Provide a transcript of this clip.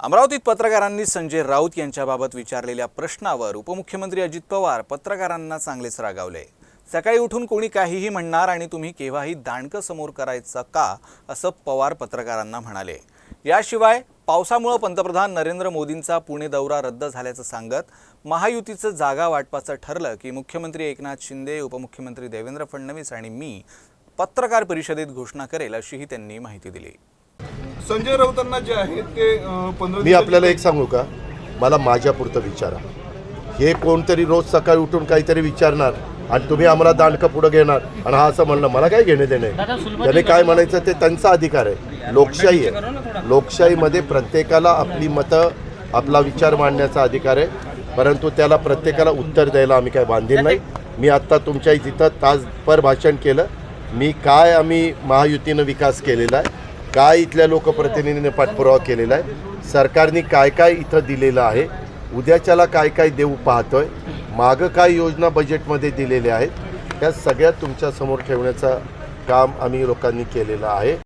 अमरावतीत पत्रकारांनी संजय राऊत यांच्याबाबत विचारलेल्या प्रश्नावर उपमुख्यमंत्री अजित पवार पत्रकारांना चांगलेच रागावले. सकाळी उठून कोणी काहीही म्हणणार आणि तुम्ही केव्हाही दांडकं समोर करायचं का असं पवार पत्रकारांना म्हणाले. याशिवाय पावसामुळं पंतप्रधान नरेंद्र मोदींचा पुणे दौरा रद्द झाल्याचं सांगत महायुतीचं जागा वाटपाचं ठरलं की मुख्यमंत्री एकनाथ शिंदे उपमुख्यमंत्री देवेंद्र फडणवीस आणि मी पत्रकार परिषदेत घोषणा करेल अशीही त्यांनी माहिती दिली. संजय राऊतांना जे आहे ते पंधरा मी आपल्याला एक सांगू का? मला माझ्यापुरतं विचारा. हे कोणतरी रोज सकाळी उठून काहीतरी विचारणार आणि तुम्ही आम्हाला दांडकं पुढं घेणार आणि हा असं म्हणलं मला काय घेणे देणे? त्याने काय म्हणायचं ते त्यांचा अधिकार आहे. लोकशाही आहे. लोकशाहीमध्ये प्रत्येकाला आपली मतं आपला विचार मांडण्याचा अधिकार आहे. परंतु त्याला प्रत्येकाला उत्तर द्यायला आम्ही काय बांधील नाही. मी आत्ता तुमच्या इथं तासभर भाषण केलं. मी काय आम्ही महायुतीनं विकास केलेला आहे? काय इथल्या लोकप्रतिनिधीने पाठपुरावा केलेला आहे? सरकारने काय काय इथं दिलेलं आहे? उद्याच्याला काय काय देऊ पाहतोय? मागं काय योजना बजेटमध्ये दिलेल्या आहेत? त्या सगळ्या तुमच्यासमोर ठेवण्याचं काम आम्ही लोकांनी केलेलं आहे.